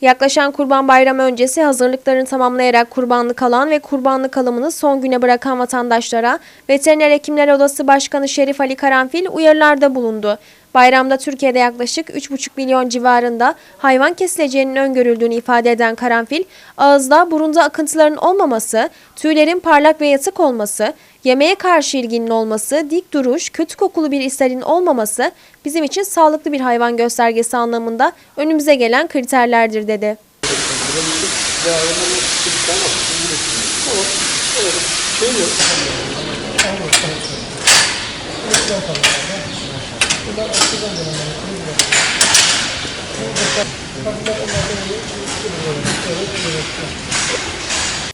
Yaklaşan Kurban Bayramı öncesi hazırlıklarını tamamlayarak kurbanlık alan ve kurbanlık alımını son güne bırakan vatandaşlara Veteriner Hekimler Odası Başkanı Şerif Ali Karanfil uyarılarda bulundu. Bayramda Türkiye'de yaklaşık 3,5 milyon civarında hayvan kesileceğinin öngörüldüğünü ifade eden Karanfil, ağızda burunda akıntıların olmaması, tüylerin parlak ve yatık olması, yemeğe karşı ilginin olması, dik duruş, kötü kokulu bir ishalin olmaması bizim için sağlıklı bir hayvan göstergesi anlamında önümüze gelen kriterlerdir dedi.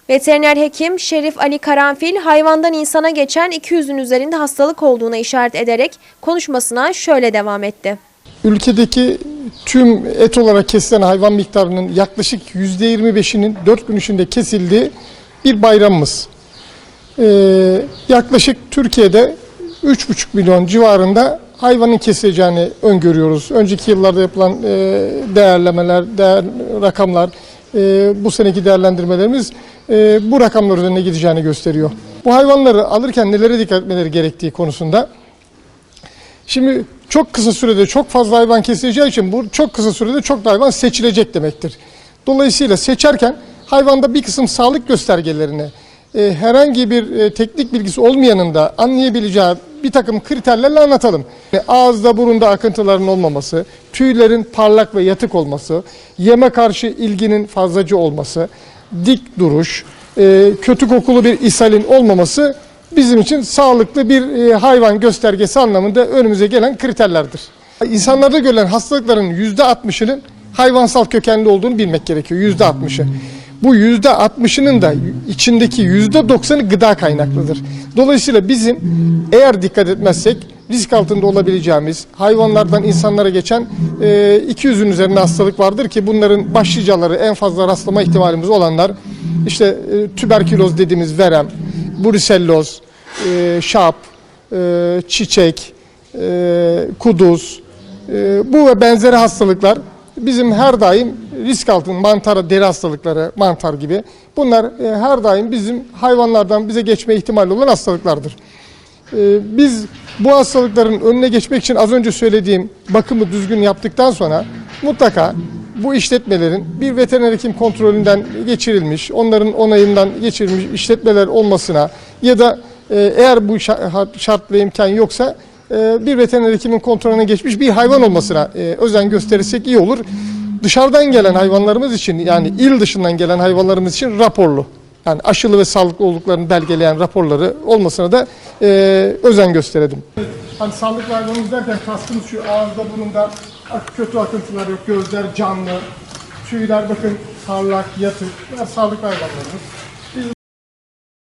Veteriner hekim Şerif Ali Karanfil hayvandan insana geçen 200'ün üzerinde hastalık olduğuna işaret ederek konuşmasına şöyle devam etti. Ülkedeki tüm et olarak kesilen hayvan miktarının yaklaşık %25'inin 4 gün içinde kesildiği bir bayramımız. Ee, yaklaşık Türkiye'de 3,5 milyon civarında hayvanın kesileceğini öngörüyoruz. Önceki yıllarda yapılan e, değerlemeler, değer, rakamlar, e, bu seneki değerlendirmelerimiz e, bu rakamlar üzerine gideceğini gösteriyor. Bu hayvanları alırken nelere dikkat etmeleri gerektiği konusunda Şimdi çok kısa sürede çok fazla hayvan kesileceği için bu çok kısa sürede çok da hayvan seçilecek demektir. Dolayısıyla seçerken hayvanda bir kısım sağlık göstergelerini herhangi bir teknik bilgisi olmayanın da anlayabileceği bir takım kriterlerle anlatalım. Ağızda burunda akıntıların olmaması, tüylerin parlak ve yatık olması, yeme karşı ilginin fazlaca olması, dik duruş, e, kötü kokulu bir ishalin olmaması bizim için sağlıklı bir e, hayvan göstergesi anlamında önümüze gelen kriterlerdir. İnsanlarda görülen hastalıkların %60'ının hayvansal kökenli olduğunu bilmek gerekiyor. %60'ı. Bu %60'ının da içindeki %90'ı gıda kaynaklıdır. Dolayısıyla bizim eğer dikkat etmezsek risk altında olabileceğimiz hayvanlardan insanlara geçen e, 200'ün üzerinde hastalık vardır ki bunların başlıcaları en fazla rastlama ihtimalimiz olanlar işte e, tüberküloz dediğimiz verem, bruselloz, e, şap, e, çiçek, e, kuduz, e, bu ve benzeri hastalıklar bizim her daim risk altında mantar, deri hastalıkları, mantar gibi bunlar e, her daim bizim hayvanlardan bize geçme ihtimali olan hastalıklardır. E, biz bu hastalıkların önüne geçmek için az önce söylediğim bakımı düzgün yaptıktan sonra mutlaka bu işletmelerin bir veteriner hekim kontrolünden geçirilmiş, onların onayından geçirilmiş işletmeler olmasına ya da e, eğer bu şa- şart ve imkan yoksa bir veteriner hekimin kontrolüne geçmiş bir hayvan olmasına e, özen gösterirsek iyi olur. Dışarıdan gelen hayvanlarımız için yani il dışından gelen hayvanlarımız için raporlu. Yani aşılı ve sağlıklı olduklarını belgeleyen raporları olmasına da e, özen gösterelim. Hani sağlıklı hayvanımız derken kastımız şu ağızda burunda kötü akıntılar yok, gözler canlı, tüyler bakın parlak, yatık. Bunlar sağlıklı hayvanlarımız.